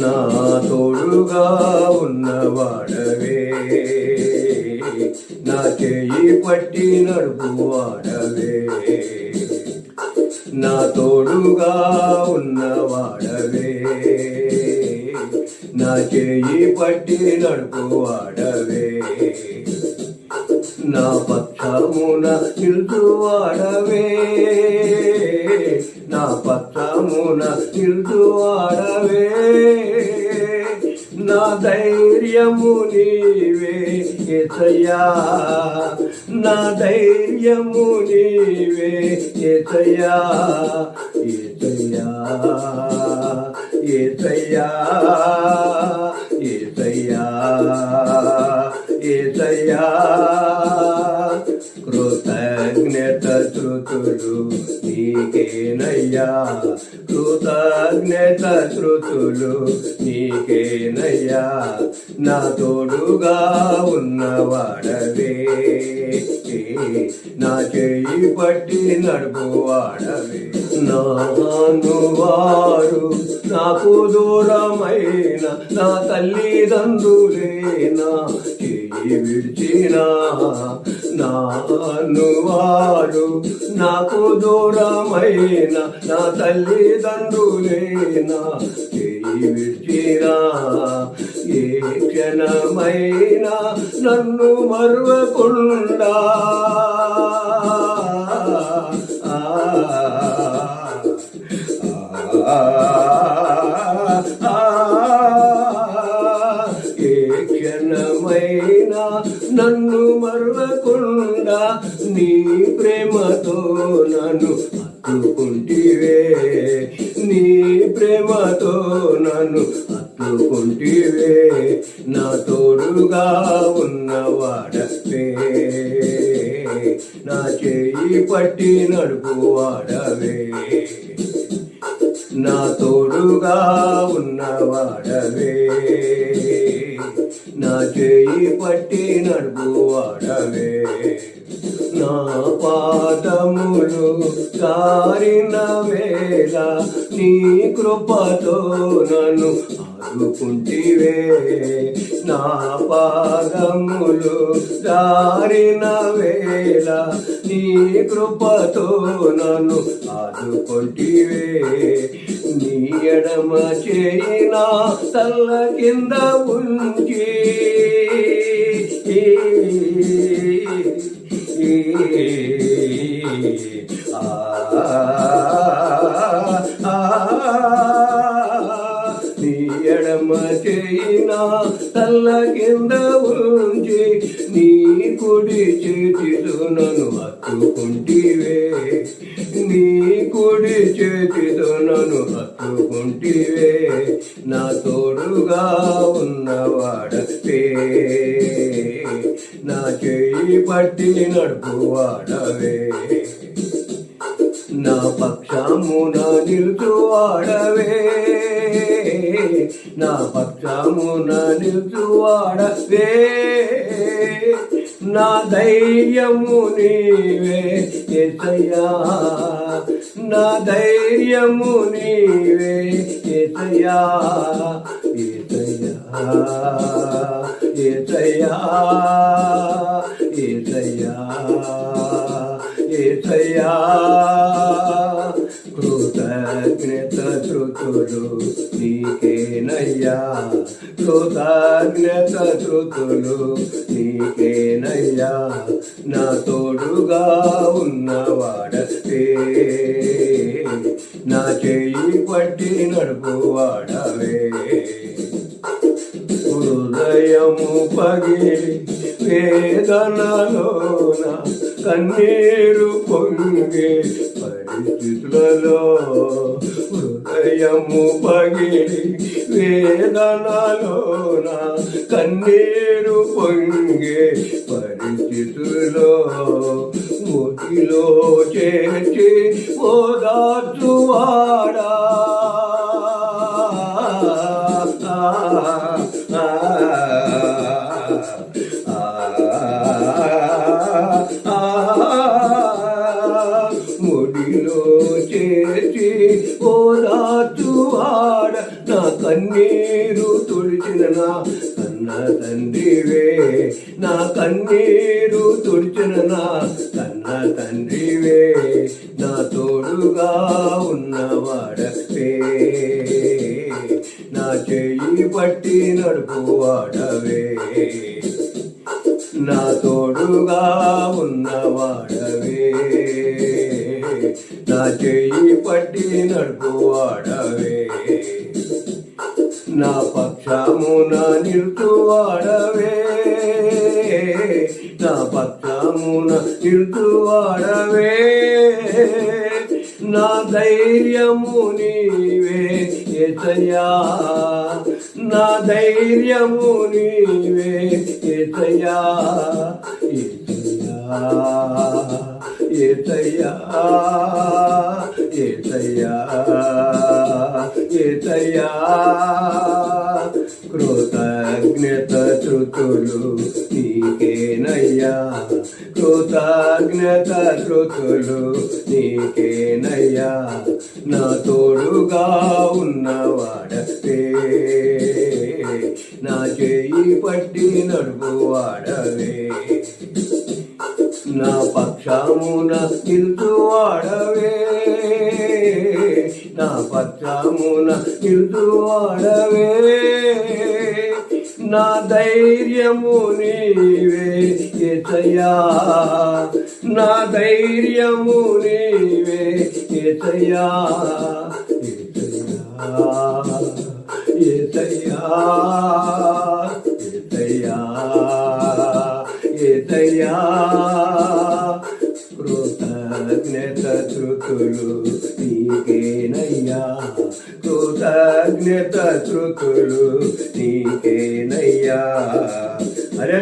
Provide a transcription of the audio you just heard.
నా తోడుగా ఉన్నవాడవే నా చేయి పట్టి నడుపువాడవే నా తోడుగా ఉన్నవాడవే నా చేయి పట్టి నడుపువాడవే నా పక్షమున నిలుచువాడవే నా పక్ష పక్షమున నిలుచువాడవే నా ధైర్యము నీవే ఎసయ్యా నా ధైర్యము నీవే ఎసయ్యా ఎసయ్యా ఏసయ్యా. కృతజ్ఞత శృతులు నీకేనయ్యా. కృతజ్ఞత శృతులు నీకేనయ్యా. నా తోడుగా ఉన్నవాడవే. నా చేయి పట్టి నడుపువాడవే నాను వారు నాకు దూరమైన నా తల్లిదండ్రులేనా చేయి విడిచినా. నాను వాడు నాకు దూరమైన నా తల్లిదండ్రులేనా? చేయి ఏ క్షణమైనా నన్ను మరువకుండా? ఏ క్షణమైనా నన్ను నీ ప్రేమతో నన్ను హత్తుకుంటివే నీ ప్రేమతో నన్ను హత్తుకుంటివే నా తోడుగా ఉన్నవాడవే నా చేయి పట్టి నడుపువాడవే నా తోడుగా ఉన్నవాడవే నా చేయి పట్టి నడుపువాడవే నా పాదములు కారిన వేళ నీ కృపతో నన్ను ఆదుకుంటివే. నా పాదములు దారిన వేళ నీ కృపతో నన్ను ఆదుకుంటివే. నీ ఎడమ చేయిన తల్ల కింద ఉంచి ఎడమ చేయిన తల్ల కింద ఉంచి నీ కుడి చేతితో నన్ను హత్తుకుంటివే. నీ కుడి చేతితో నన్ను హత్తుకుంటివే. నాతో నా చేయి పట్టి నడుపువాడవే నా పక్షమున నిలుచువాడవే నా పక్షమున నిలుచువాడవే నా ధైర్యము నీవే ఎసయ్యా నా ధైర్యము నీవే ఎసయ్యా ఏసయ్యా. ఏసయ్యా ఏసయ్యా ఏసయ్యా కృతజ్ఞత శృతులు నీకేనయ్యా. కృతజ్ఞత శృతులు నీకేనయ్యా. నా తోడుగా ఉన్నవాడవే నా చేయి పట్టి నడుపువాడవే. హృదయము పగిలి వేదనలోన కన్నీరు పొంగే పరిస్థితులలో హృదయము పగిలి వేదనలోన కన్నీరు పొంగే పరిస్థితుల్లో ముటిలో చేసి ఓదార్చువాడా? ముడిలో చేర్చి ఓదార్చువాడ నా కన్నీరు తుడిచిన నా కన్న తండ్రివే నా కన్నీరు తుడిచిన నా కన్న తండ్రివే నా తోడుగా ఉన్నవాడవే నా చెయ్యి పట్టి నడుపువాడవే నా తోడుగా ఉన్నవాడవే. నా చెయ్యి పట్టి నడుపువాడవే నా పక్షమున నిలుతువాడవే నా పక్షమున నిలుతువాడవే నా ధైర్యము నీవే ఎసయా నా ధైర్యము నీవే ఎసయా ఎసయా ఎసయా ఎసయా కృత శృతులు నీకేనయ్యా కృతజ్ఞత శృతులు నీకేనయ్యా. నా తోడుగా ఉన్నవాడవే నా చేయి పట్టి నడుపువాడవే నా పక్షమున నిలుచువాడవే నా పక్షమున నిలుచువాడవే నా ధైర్యము నీవే ఎసయా నా ధైర్యము నీవే ఎసయా ఎసయా ఎసయా ఏతయ్యా కృతజ్ఞత శృతులు నీకేనయ్యా. కృతజ్ఞత శృతులు నీకేనయ్యా. అరే